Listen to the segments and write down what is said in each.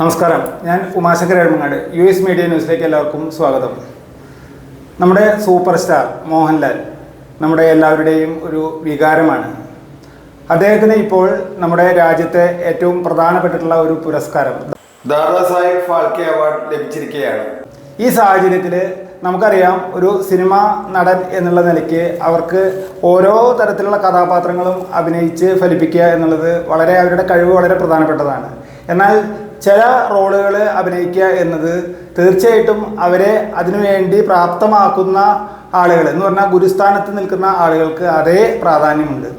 നമസ്കാരം. ഞാൻ Umashankar Ezhumangad U S media ന്യൂസിലേക്ക് എല്ലാവർക്കും സ്വാഗതം. നമ്മുടെ സൂപ്പർ സ്റ്റാർ മോഹൻലാൽ നമ്മുടെ എല്ലാവരുടെയും ഒരു വികാരമാണ്. അദ്ദേഹത്തിന് ഇപ്പോൾ നമ്മുടെ രാജ്യത്തെ ഏറ്റവും പ്രധാനപ്പെട്ടിട്ടുള്ള ഒരു പുരസ്കാരം. ദാദാ സാഹിബ് ഫാൽക്കെ അവാർഡ് ലഭിച്ചിരിക്കുകയാണ്. ഈ സാഹചര്യത്തിൽ നമുക്കറിയാം ഒരു സിനിമ നടൻ എന്നുള്ള നിലയ്ക്ക് അവർക്ക് ഓരോ തരത്തിലുള്ള കഥാപാത്രങ്ങളും അഭിനയിച്ച് ഫലിപ്പിക്കുക എന്നുള്ളത് വളരെ അവരുടെ കഴിവ് വളരെ പ്രധാനപ്പെട്ടതാണ്. എന്നാൽ ചില റോളുകൾ അഭിനയിക്കുക എന്നത് തീർച്ചയായിട്ടും അവരെ അതിനുവേണ്ടി പ്രാപ്തമാക്കുന്ന ആളുകൾ എന്ന് പറഞ്ഞാൽ ഗുരുസ്ഥാനത്ത് നിൽക്കുന്ന ആളുകൾക്ക് അതേ പ്രാധാന്യമുണ്ട്.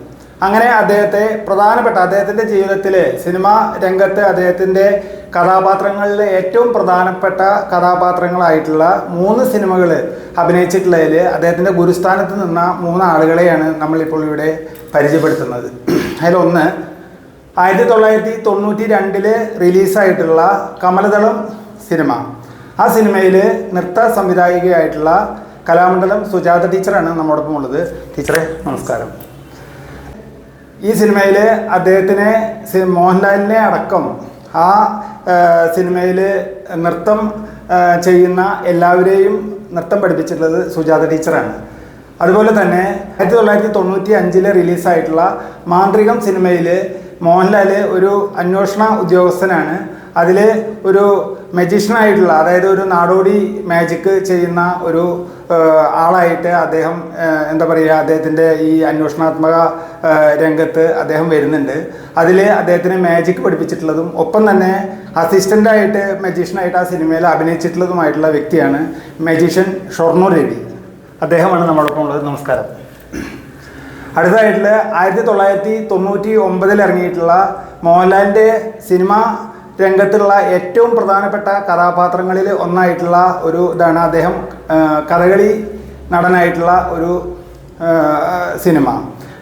അങ്ങനെ അദ്ദേഹത്തെ പ്രധാനപ്പെട്ട അദ്ദേഹത്തിന്റെ ജീവിതത്തിലെ സിനിമാ രംഗത്ത് അദ്ദേഹത്തിന്റെ കഥാപാത്രങ്ങളിലെ ഏറ്റവും പ്രധാനപ്പെട്ട കഥാപാത്രങ്ങളായിട്ടുള്ള മൂന്ന് സിനിമകൾ അഭിനയിച്ചിട്ടുള്ളതിൽ അദ്ദേഹത്തിന്റെ ഗുരുസ്ഥാനത്ത് നിന്ന മൂന്ന് ആളുകളെയാണ് നമ്മളിപ്പോൾ ഇവിടെ പരിചയപ്പെടുത്തുന്നത്. അതിലൊന്ന് ആയിരത്തി തൊള്ളായിരത്തി തൊണ്ണൂറ്റി രണ്ടിൽ റിലീസായിട്ടുള്ള കമലദളം സിനിമ. ആ സിനിമയിൽ നൃത്ത സംവിധായികയായിട്ടുള്ള കലാമണ്ഡലം സുജാത ടീച്ചറാണ് നമ്മോടൊപ്പം ഉള്ളത്. ടീച്ചറെ നമസ്കാരം. ഈ സിനിമയിൽ അദ്ദേഹത്തിനെ മോഹൻലാലിനെ അടക്കം ആ സിനിമയിൽ നൃത്തം ചെയ്യുന്ന എല്ലാവരെയും നൃത്തം പഠിപ്പിച്ചിട്ടുള്ളത് സുജാത ടീച്ചറാണ്. അതുപോലെ തന്നെ ആയിരത്തി തൊള്ളായിരത്തി തൊണ്ണൂറ്റി അഞ്ചിൽ റിലീസായിട്ടുള്ള മാന്ത്രികം സിനിമയിൽ മോഹൻലാൽ ഒരു അന്വേഷണ ഉദ്യോഗസ്ഥനാണ്. അതിൽ ഒരു മജീഷ്യനായിട്ടുള്ള അതായത് ഒരു നാടോടി മാജിക്ക് ചെയ്യുന്ന ഒരു ആളായിട്ട് അദ്ദേഹം എന്താ പറയുക അദ്ദേഹത്തിന്റെ ഈ അന്വേഷണാത്മക രംഗത്ത് അദ്ദേഹം വരുന്നുണ്ട്. അതിൽ അദ്ദേഹത്തിന് മാജിക് പഠിപ്പിച്ചിട്ടുള്ളതും ഒപ്പം തന്നെ അസിസ്റ്റന്റായിട്ട് മജീഷ്യനായിട്ട് ആ സിനിമയിൽ അഭിനയിച്ചിട്ടുള്ളതുമായിട്ടുള്ള വ്യക്തിയാണ് മജീഷ്യൻ ഷൊർണൂർ രവി. അദ്ദേഹമാണ് നമ്മളൊപ്പം ഉള്ളത്. നമസ്കാരം. അടുത്തതായിട്ടുള്ള ആയിരത്തി തൊള്ളായിരത്തി തൊണ്ണൂറ്റി ഒമ്പതിൽ ഇറങ്ങിയിട്ടുള്ള മോഹൻലാലിന്റെ സിനിമ രംഗത്തുള്ള ഏറ്റവും പ്രധാനപ്പെട്ട കഥാപാത്രങ്ങളിൽ ഒന്നായിട്ടുള്ള ഒരു ഇതാണ് അദ്ദേഹം കഥകളി നടനായിട്ടുള്ള ഒരു സിനിമ.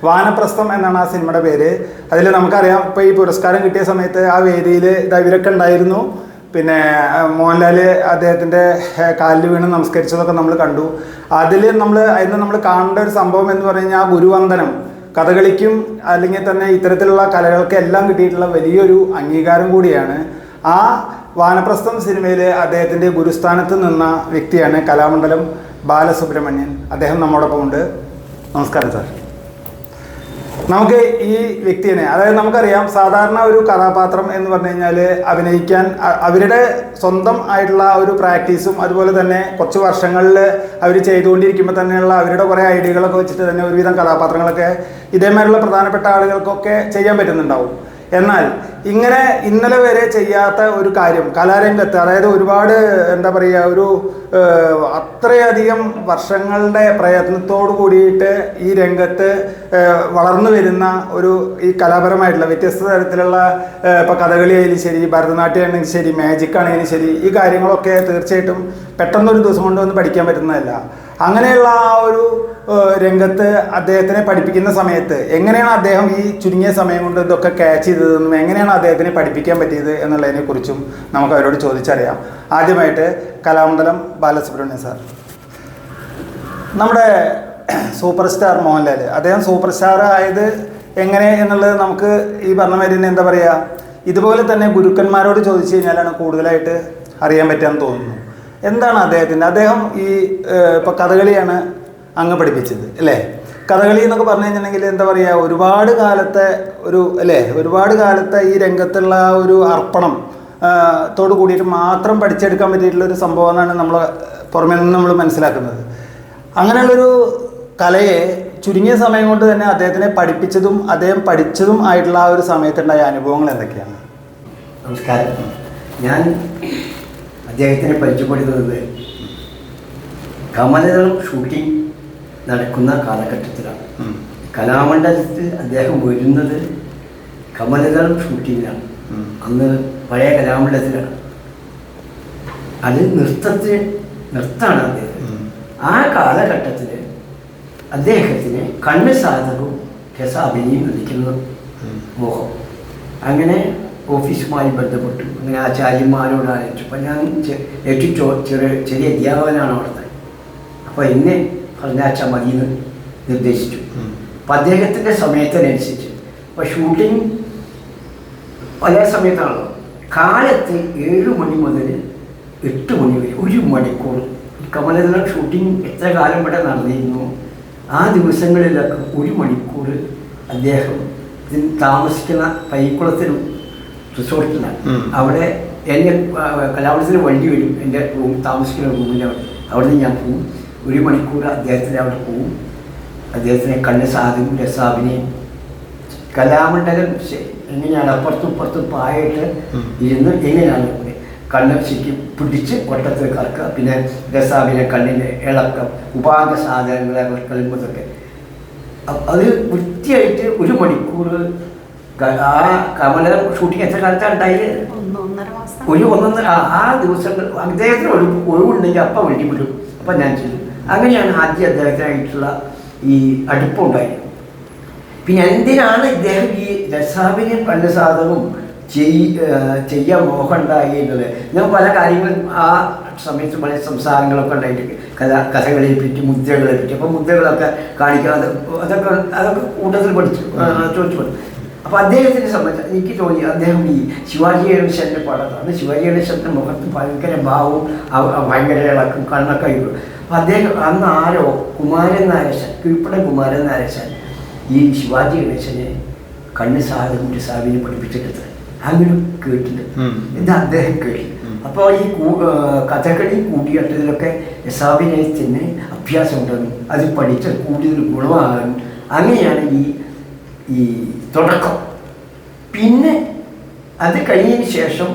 വാനപ്രസ്ഥം എന്നാണ് ആ സിനിമയുടെ പേര്. അതിൽ നമുക്കറിയാം ഇപ്പോൾ ഈ പുരസ്കാരം കിട്ടിയ സമയത്ത് ആ വേദിയിൽ ഇവരൊക്കെ ഉണ്ടായിരുന്നു. പിന്നെ മോഹൻലാൽ അദ്ദേഹത്തിന്റെ കാലിൽ വീണ് നമസ്കരിച്ചതൊക്കെ നമ്മൾ കണ്ടു. അതിൽ നമ്മൾ അതിന് നമ്മൾ കാണേണ്ട ഒരു സംഭവം എന്ന് പറഞ്ഞു കഴിഞ്ഞാൽ കഥകളിക്കും അല്ലെങ്കിൽ തന്നെ ഇത്തരത്തിലുള്ള കലകൾക്ക് എല്ലാം കിട്ടിയിട്ടുള്ള വലിയൊരു അംഗീകാരം കൂടിയാണ്. ആ വാനപ്രസ്ഥം സിനിമയിൽ അദ്ദേഹത്തിന്റെ ഗുരുസ്ഥാനത്ത് നിന്ന വ്യക്തിയാണ് കലാമണ്ഡലം ബാലസുബ്രഹ്മണ്യൻ. അദ്ദേഹം നമ്മോടൊപ്പം ഉണ്ട് നമസ്കാരം സാർ. നമുക്ക് ഈ വ്യക്തിനെ അതായത് നമുക്കറിയാം സാധാരണ ഒരു കഥാപാത്രം എന്ന് പറഞ്ഞു അഭിനയിക്കാൻ അവരുടെ സ്വന്തം ആയിട്ടുള്ള ഒരു പ്രാക്ടീസും അതുപോലെ തന്നെ കുറച്ച് വർഷങ്ങളിൽ അവർ ചെയ്തുകൊണ്ടിരിക്കുമ്പോൾ തന്നെയുള്ള അവരുടെ കുറേ ഐഡിയകളൊക്കെ വെച്ചിട്ട് തന്നെ ഒരുവിധം കഥാപാത്രങ്ങളൊക്കെ ഇതേമാതിരിയുള്ള പ്രധാനപ്പെട്ട ആളുകൾക്കൊക്കെ ചെയ്യാൻ പറ്റുന്നുണ്ടാവും. എന്നാൽ ഇങ്ങനെ ഇന്നലെ വരെ ചെയ്യാത്ത ഒരു കാര്യം കലാരംഗത്ത് അതായത് ഒരുപാട് എന്താ പറയുക ഒരു അത്രയധികം വർഷങ്ങളുടെ പ്രയത്നത്തോടു കൂടിയിട്ട് ഈ രംഗത്ത് വളർന്നു വരുന്ന ഒരു ഈ കലാപരമായിട്ടുള്ള വ്യത്യസ്ത തരത്തിലുള്ള ഇപ്പോൾ കഥകളി ആയാലും ശരി ഭരതനാട്യം ആണെങ്കിലും ശരി മാജിക് ആണെങ്കിലും ശരി ഈ കാര്യങ്ങളൊക്കെ തീർച്ചയായിട്ടും പെട്ടെന്നൊരു ദിവസം കൊണ്ട് വന്ന് പഠിക്കാൻ പറ്റുന്നതല്ല. അങ്ങനെയുള്ള ആ ഒരു രംഗത്ത് അദ്ദേഹത്തിനെ പഠിപ്പിക്കുന്ന സമയത്ത് എങ്ങനെയാണ് അദ്ദേഹം ഈ ചുരുങ്ങിയ സമയം കൊണ്ട് ഇതൊക്കെ ക്യാച്ച് ചെയ്തതെന്നും എങ്ങനെയാണ് അദ്ദേഹത്തിനെ പഠിപ്പിക്കാൻ പറ്റിയത് എന്നുള്ളതിനെ കുറിച്ചും നമുക്ക് അവരോട് ചോദിച്ചറിയാം. ആദ്യമായിട്ട് കലാമണ്ഡലം ബാലസുബ്രഹ്മണ്യൻ സാർ. നമ്മുടെ സൂപ്പർ സ്റ്റാർ മോഹൻലാൽ അദ്ദേഹം സൂപ്പർ സ്റ്റാർ ആയത് എങ്ങനെ എന്നുള്ളത് നമുക്ക് ഈ പറഞ്ഞ എന്താ പറയുക ഇതുപോലെ തന്നെ ഗുരുക്കന്മാരോട് ചോദിച്ചു കഴിഞ്ഞാലാണ് കൂടുതലായിട്ട് അറിയാൻ പറ്റാന്ന് തോന്നുന്നു എന്താണ് അദ്ദേഹത്തിന്റെ? അദ്ദേഹം ഈ ഇപ്പോൾ കഥകളിയാണ് അങ്ങ് പഠിപ്പിച്ചത് അല്ലേ? കഥകളി എന്നൊക്കെ പറഞ്ഞു കഴിഞ്ഞിട്ടുണ്ടെങ്കിൽ എന്താ പറയുക ഒരുപാട് കാലത്തെ ഒരു അല്ലേ? ഒരുപാട് കാലത്തെ ഈ രംഗത്തുള്ള ഒരു അർപ്പണം തോട് കൂടിയിട്ട് മാത്രം പഠിച്ചെടുക്കാൻ പറ്റിയിട്ടുള്ള ഒരു എന്നാണ് നമ്മൾ പുറമേ നിന്ന് നമ്മൾ മനസ്സിലാക്കുന്നത്. അങ്ങനെയുള്ളൊരു കലയെ ചുരുങ്ങിയ സമയം കൊണ്ട് തന്നെ അദ്ദേഹത്തിനെ പഠിപ്പിച്ചതും അദ്ദേഹം പഠിച്ചതും ആയിട്ടുള്ള ആ ഒരു സമയത്തുണ്ടായ അനുഭവങ്ങൾ എന്തൊക്കെയാണ്? നമസ്കാരം. ഞാൻ അദ്ദേഹത്തിനെ പരിചയപ്പെടുത്തുന്നത് കമലദളം ഷൂട്ടിംഗ് നടക്കുന്ന കാലഘട്ടത്തിലാണ്. കലാമണ്ഡലത്തിൽ അദ്ദേഹം വരുന്നത് കമലദളം ഷൂട്ടിങ്ങിലാണ് അന്ന് പഴയ കലാമണ്ഡലത്തിലാണ്. അത് നൃത്തത്തിന് നൃത്തമാണ് അദ്ദേഹം. ആ കാലഘട്ടത്തിൽ അദ്ദേഹത്തിന് കണ്ണ് സാധകവും രസ അഭിനയം. മോഹം. അങ്ങനെ ഓഫീസുമായി ബന്ധപ്പെട്ടു. അങ്ങനെ ആചാര്യന്മാരോട് ഏറ്റവും ഞാൻ ഏറ്റവും ചെറിയ ചെറിയ അധ്യാപകനാണ് അവിടുത്തെ. അപ്പോൾ എന്നെ പറഞ്ഞാച്ചാൽ മതി എന്ന് നിർദ്ദേശിച്ചു. അപ്പം അദ്ദേഹത്തിന്റെ സമയത്തിനനുസരിച്ച് അപ്പോൾ ഷൂട്ടിംഗ് ഒരേ സമയത്താണല്ലോ. കാലത്ത് ഏഴ് മണി മുതൽ എട്ട് മണി വരെ ഒരു മണിക്കൂർ കമലദളം ഷൂട്ടിംഗ് എത്ര കാലം ഇവിടെ നടന്നിരുന്നു? ആ ദിവസങ്ങളിലൊക്കെ ഒരു മണിക്കൂർ അദ്ദേഹം താമസിക്കുന്ന പൈക്കുളത്തിലും റിസോർട്ടിലാണ് ഉം. അവിടെ എന്റെ കലാപത്തിന് വണ്ടി വരും. എന്റെ റൂം താമസിക്കുന്ന റൂമിന്റെ അവിടെ. അവിടെ നിന്ന് ഞാൻ പോകും ഒരു മണിക്കൂർ അദ്ദേഹത്തിന്റെ അവിടെ പോകും അദ്ദേഹത്തിനെ കണ്ണ് സാധിക്കും രസാബിനെയും കലാമണ്ഡലം എങ്ങനെയാണ്? അപ്പുറത്തും ഇപ്പുറത്തും പായിട്ട് ഉം. ഇരുന്ന് എങ്ങനെയാണ് കണ്ണ് ശരിക്കും പിടിച്ച് വട്ടത്തിൽ കറക്കുക. പിന്നെ രസാബിനെ കണ്ണിന്റെ ഇളക്കം ഉപാക സാധനങ്ങളെ അ- അത് വൃത്തിയായിട്ട് ഒരു മണിക്കൂർ ആ കമലം ഷൂട്ടിംഗ് എത്ര കാലത്താണ് ഉണ്ടായത് ഒരു ഒന്നൊന്നര ആ- ദിവസങ്ങൾ അദ്ദേഹത്തിന് ഒരു ഒഴിവുണ്ടെങ്കിൽ അപ്പം വേണ്ടി വിടും അപ്പം ഞാൻ ചെയ്യും അങ്ങനെയാണ് ആദ്യം അദ്ദേഹത്തിനായിട്ടുള്ള ഈ അടുപ്പമുണ്ടായത് പിന്നെ എന്തിനാണ് ഇദ്ദേഹം ഈ കണ്ട സാധനവും ചെയ് ചെയ്യാൻ മോഹമുണ്ടായി എന്നുള്ളത് ഞാൻ പല കാര്യങ്ങളും ആ സമയത്ത് പല സംസാരങ്ങളൊക്കെ ഉണ്ടായിട്ട് കഥ കഥകളെ പറ്റി മുദ്രകളെ പറ്റി അപ്പോൾ മുദ്രകളൊക്കെ കാണിക്കാതെ അതൊക്കെ അതൊക്കെ കൂട്ടത്തിൽ പഠിച്ചു ചോദിച്ചു പഠിച്ചു. അപ്പോൾ അദ്ദേഹത്തിനെ സംബന്ധിച്ച് എനിക്ക് തോന്നി അദ്ദേഹം ഈ ശിവാജി ഗണേശന്റെ പടത്താണ് ശിവാജി ഗണേശന്റെ മുഖത്ത് ഭയങ്കര ഭാവവും ഭയങ്കര ഇളക്കും കണ്ണൊക്കെ ആയിരുന്നു അപ്പൊ അദ്ദേഹം അന്ന് ആരോ കുമാരൻ നാരശൻ കീഴ്പ്പട കുമാരൻ നാരശൻ ഈ ശിവാജി ഗണേശനെ കണ്ണ് സാധനം സാവിനെ പഠിപ്പിച്ചെടുത്ത് അങ്ങനെ കേട്ടിട്ടുണ്ട്. ഇത് അദ്ദേഹം കേട്ടു. അപ്പോൾ ഈ കഥകളി കൂടിയാട്ടത്തിലൊക്കെ രസാഭിനയത്തിന് അഭ്യാസം ഉണ്ടെന്നും അത് പഠിച്ച കൂടുതൽ ഗുണമാകാനും അങ്ങനെയാണ് ഈ ഈ തുടക്കം. പിന്നെ അത് കഴിഞ്ഞതിന് ശേഷം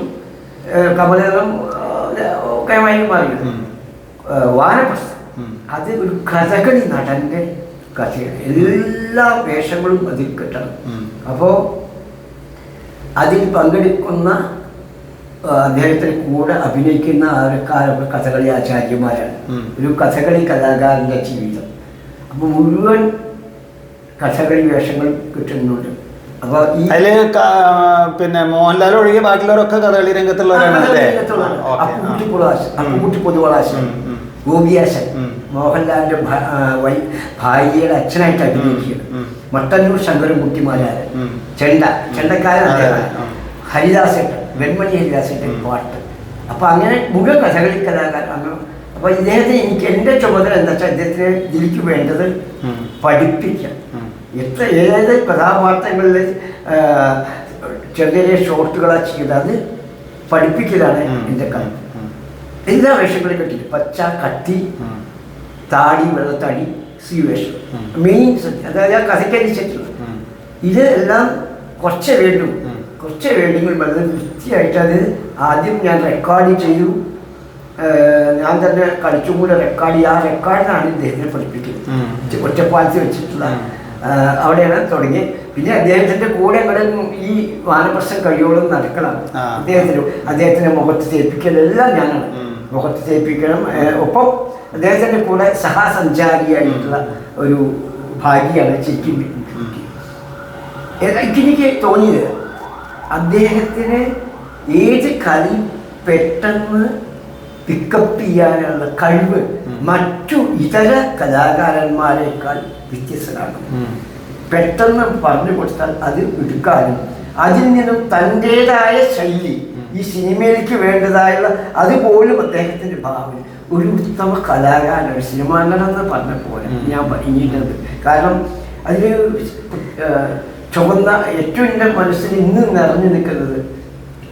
ആ, കൈമാരി മാറി. വാനപ്രസ്ഥം അത് ഒരു കഥകളി നടന്റെ കഥയാണ്. എല്ലാ വേഷങ്ങളും അതിൽ കിട്ടണം. അപ്പോ അപ്പോൾ അതിൽ പങ്കെടുക്കുന്ന അദ്ദേഹത്തിന് കൂടെ അഭിനയിക്കുന്ന ആൾക്കാരൊക്കെ കഥകളി ആചാര്യന്മാരാണ്. ഒരു കഥകളി കലാകാരന്റെ ജീവിതം. അപ്പോൾ മുഴുവൻ കഥകളി വേഷങ്ങൾ കിട്ടുന്നുണ്ട്. അപ്പോൾ ഈ അതിൽ പിന്നെ മോഹൻലാൽ ഒഴികെ ബാക്കിയുള്ളവരൊക്കെ കഥകളി രംഗത്തുള്ളവരാണ് അല്ലേ. ഗോപിയാശൻ മോഹൻലാലിന്റെ വൈ- ഭാര്യയുടെ അച്ഛനായിട്ട് അഭിനയിക്കുകയാണ്. ഉം. മട്ടന്നൂർ ശങ്കരൻകുട്ടിമാരാര് ഉം. ചെണ്ട ചെണ്ടക്കാരൻ ഹരിദാസൻ. ഹരിദാസേട്ടൻ വെൺമണി ഹരിദാസേട്ടൻ പാട്ട്. അപ്പൊ അങ്ങനെ മുഴുവൻ കഥകളി കലാകാരൻ അങ്ങനെ അപ്പൊ ഇദ്ദേഹത്തിന് എനിക്ക് എന്റെ ചുമതല എന്താ വെച്ചാൽ ഇദ്ദേഹത്തിന് ഇതിലേക്ക് വേണ്ടത് പഠിപ്പിക്കാം. എത്ര ഏത് കഥാപാത്രങ്ങളിൽ ചെറിയ ചെറിയ ഷോർട്ടുകളാ ചെയ്ത് അത് പഠിപ്പിക്കലാണ്. എന്റെ ഉം. എല്ലാ വേഷങ്ങളും കെട്ടി പച്ച കത്തി താടി വെള്ളത്താടി സി വേഷം. മെയിൻ അതായത് ആ കഥയ്ക്കനുസരിച്ചുള്ളത് ഉം. ഇത് എല്ലാം കുറച്ച് വേണ്ടു. കുറച്ച് വേണ്ടെങ്കിൽ വളരെ വൃത്തിയായിട്ട് അത് ആദ്യം ഞാൻ റെക്കോർഡ് ചെയ്തു. ഞാൻ തന്നെ കളിച്ചും കൂടെ റെക്കോർഡ് ആ റെക്കോർഡിനാണ് ഇദ്ദേഹത്തിനെ പഠിപ്പിക്കുന്നത്. ഒറ്റപ്പാലത്തിൽ ഒറ്റ- ഒറ്റപ്പാലത്ത് വെച്ചിട്ടുള്ള അവിടെയാണ് തുടങ്ങി. പിന്നെ അദ്ദേഹത്തിന്റെ കൂടെ ഇവിടെ ഈ വാനപ്രശ്നം കഴിയോളം നടക്കണം. അദ്ദേഹത്തിന് അദ്ദേഹത്തിന്റെ മുഖത്ത് തേപ്പിക്കലെല്ലാം ഞാനാണ്. മുഖത്ത് തേപ്പിക്കണം. ഒപ്പം അദ്ദേഹത്തിന്റെ കൂടെ സഹസഞ്ചാരിയായിട്ടുള്ള ഒരു ഭാര്യയാണ് ശരിക്കും എനിക്ക് എനിക്ക് തോന്നിയത് അദ്ദേഹത്തിന് ഏത് കലി പെട്ടെന്ന് പിക്കപ്പ് ചെയ്യാനുള്ള കഴിവ് മറ്റു ഇതര കലാകാരന്മാരെക്കാൾ വ്യത്യസ്തനാണ്. പെട്ടെന്ന് പറഞ്ഞു കൊടുത്താൽ അത് എടുക്കാനും അതിൽ നിന്നും തന്റെതായ ശൈലി ഈ സിനിമയിലേക്ക് വേണ്ടതായുള്ള അതുപോലും അദ്ദേഹത്തിന്റെ ഭാവന. ഒരു ഉത്തമ കലാകാരൻ സിനിമാ നടൻ എന്ന് പറഞ്ഞ പോലെ ഞാൻ പറഞ്ഞിട്ടുണ്ട്. കാരണം അതിൽ ചുവന്ന ഏറ്റവും എന്റെ മനസ്സിൽ ഇന്ന് നിറഞ്ഞു നിൽക്കുന്നത്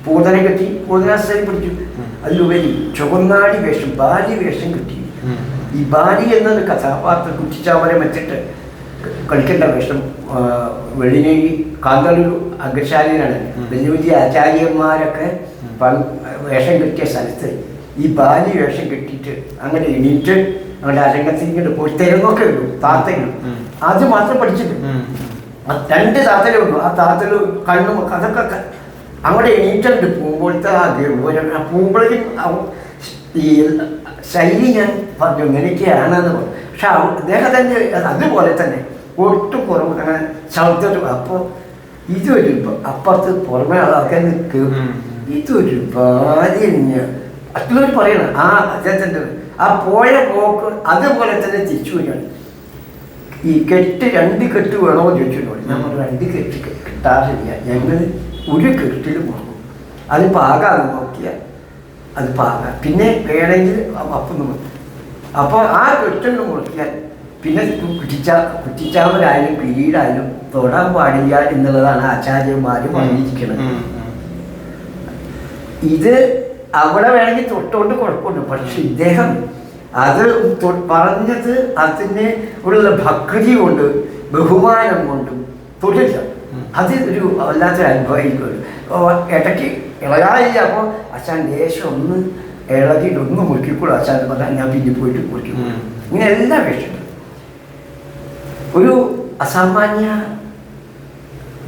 പൂതനെ കെട്ടി പൂതനാശ്രയം പിടിച്ചു. അതിലുപരി ചുവന്നാടി വേഷം ബാലി വേഷം കിട്ടി ഈ ബാലി എന്ന കഥാപാത്രം കുറ്റിച്ചാമരം വെച്ചിട്ട് കളിക്കേണ്ട വേഷം വെള്ളിനേഴി കാന്തളൂർ അഗ്രശാലിനാണ്. വലിയ വലിയ ആചാര്യന്മാരൊക്കെ വേഷം കിട്ടിയ സ്ഥലത്ത് ഈ ബാലി വേഷം കിട്ടിയിട്ട് അങ്ങനെ എണീറ്റ് അങ്ങനെ അരങ്ങത്തേക്ക് പോയി തെരുന്നൊക്കെ ഉള്ളൂ താത്തയും. അത് മാത്രം. ആ രണ്ട് താത്തലേ ഉള്ളൂ ആ താത്തൽ കണ്ണും അതൊക്കെ അങ്ങോട്ട് എണീറ്റുണ്ട് പോകുമ്പോഴത്തെ ആദ്യം അവ- ഈ ശൈലി ഞാൻ പറഞ്ഞു ഇങ്ങനെയൊക്കെയാണെന്ന് പറഞ്ഞു. പക്ഷെ അദ്ദേഹം അദ്ദേഹത്തിന്റെ അതുപോലെ തന്നെ ഒട്ടും കുറവ് അങ്ങനെ ശബ്ദം അപ്പോൾ ഇതൊരു അപ്പുറത്ത് പുറമേ ആൾക്കാർ നിൽക്കും. ഇതൊരു ഭാര്യ മറ്റുള്ളവർ പറയണം. ആ അദ്ദേഹത്തിന്റെ ആ പോയ പോക്ക് അതുപോലെ തന്നെ തിരിച്ചു വരികയാണ്. ഈ കെട്ട് രണ്ട് കെട്ട് വേണോ ചോദിച്ചിട്ടുണ്ടോ നമ്മൾ ഞാൻ പറഞ്ഞു രണ്ട് കെട്ട് കിട്ടാറില്ല. ഞങ്ങൾ ഒരു കെട്ടിൽ പോകും അത് പാകാന്ന് നോക്കിയാൽ അത് പാകാം. പിന്നെ വേണമെങ്കിൽ അപ്പം നോക്കി അപ്പോൾ ആ കെട്ടെണ്ണ മുറിക്കാൻ പിന്നെ കുറ്റിച്ച കുറ്റിച്ചാമരായാലും പിരീഡായാലും തൊടാൻ പാടില്ല എന്നുള്ളതാണ് ആചാര്യന്മാർ പറഞ്ഞിരിക്കുന്നത്. ഇത് അവിടെ വേണമെങ്കിൽ തൊട്ടുകൊണ്ട് കുഴപ്പമുണ്ട് പക്ഷെ ഇദ്ദേഹം അത് പറഞ്ഞത് അതിന് ഉള്ള ഭക്തി കൊണ്ട് ബഹുമാനം കൊണ്ടും തൊടില്ല അത് ഒരു വല്ലാത്തൊരു അനുഭവമായിരിക്കും. ഇടയ്ക്ക് ഇളകായില്ല അപ്പോൾ അച്ഛൻ ദേഷ്യം ഒന്ന് ഇളകിയിട്ട് ഒന്ന് മുറിക്കൂടെ അച്ഛൻ പറഞ്ഞാൽ ഞാൻ പിന്നെ പോയിട്ട് മുറിക്കും. ഇങ്ങനെ എല്ലാ വേഷങ്ങളും ഒരു അസാമാന്യ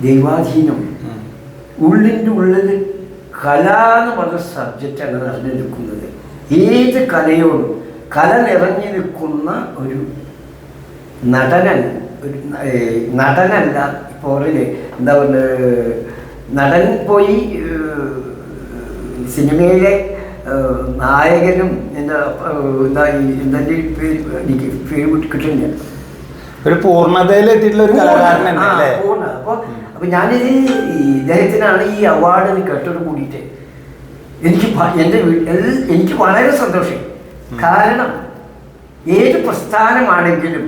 ദൈവാധീനം. ഉള്ളിന്റെ ഉള്ളിൽ കല എന്ന് പറഞ്ഞ സബ്ജക്റ്റാണ് നിറഞ്ഞു നിൽക്കുന്നത് ഏത് കലയോടും കല നിറഞ്ഞു നിൽക്കുന്ന ഒരു നടനല്ല ഒരു നടനല്ല ഇപ്പോൾ എന്താ പറയുക നടൻ പോയി സിനിമയിലെ നായകനും എന്താ എന്താ എന്താ പേര് എനിക്ക് പേര് കിട്ടുന്നില്ല. ഒരു പൂർണതയിലെത്തിയിട്ടുള്ള ഒരു കലാകാരൻ പൂർണ. അപ്പൊ അപ്പോൾ ഞാനിത് ഇദ്ദേഹത്തിനാണ് ഈ അവാർഡ് കേട്ടോട് കൂടിയിട്ട് എനിക്ക് എന്റെ എനിക്ക് വളരെ സന്തോഷം. കാരണം ഏത് പ്രസ്ഥാനമാണെങ്കിലും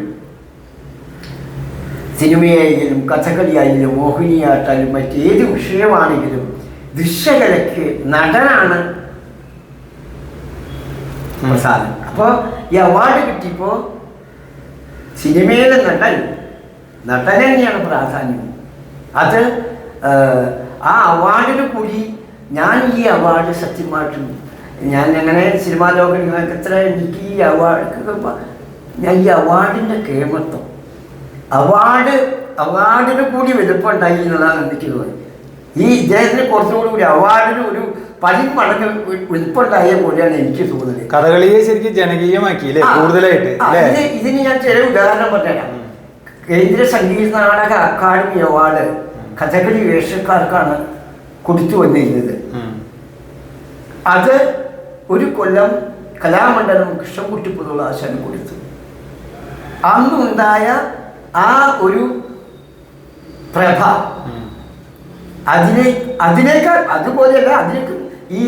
സിനിമയായാലും കഥകളിയായാലും മോഹിനിയാട്ടാലും മറ്റേത് വിഷയമാണെങ്കിലും ദൃശ്യകലയ്ക്ക് നടനാണ് പ്രസാദൻ. അപ്പോൾ ഈ അവാർഡ് കിട്ടിയപ്പോൾ സിനിമയിലെ നടൻ നടൻ തന്നെയാണ് പ്രാധാന്യം. അത് ആ, അവാർഡിന് കൂടി ഞാൻ ഈ അവാർഡ് സത്യമായിട്ടും ഞാൻ അങ്ങനെ സിനിമാ ലോകം എത്ര എനിക്ക് ഈ അവാർഡ് ഞാൻ ഈ അവാർഡിന്റെ കേമത്വം. അവാർഡ് അവാർഡിന് കൂടി വലുപ്പം ഉണ്ടായി എന്നുള്ളതാണ് എനിക്ക് തോന്നുന്നത്. ഈ ഇദ്ദേഹത്തിന് കുറച്ചുകൂടി ഒരു അവാർഡിന് ഒരു പതി മടങ്ങ് വലുപ്പമുണ്ടായ പോലെയാണ് എനിക്ക് തോന്നുന്നത് കഥകളിയെ ശരിക്കും ജനകീയമാക്കി കൂടുതലായിട്ട് ഇതിന് ഞാൻ ചില ഉദാഹരണം പറഞ്ഞുതരാം കേന്ദ്ര സംഗീത നാടക അക്കാദമി അവാർഡ് കഥകളി വേഷക്കാർക്കാണ് കൊടുത്തു വന്നിരുന്നത്. അത് ഒരു കൊല്ലം കലാമണ്ഡലം കൃഷ്ണൻകുട്ടി പുതുള്ള ആശാന് കൊടുത്തു അന്നുണ്ടായ ആ ഒരു പ്രഭ. അതിനെ അതിനേക്കാൾ അതുപോലെയല്ല അതിനേക്ക് ഈ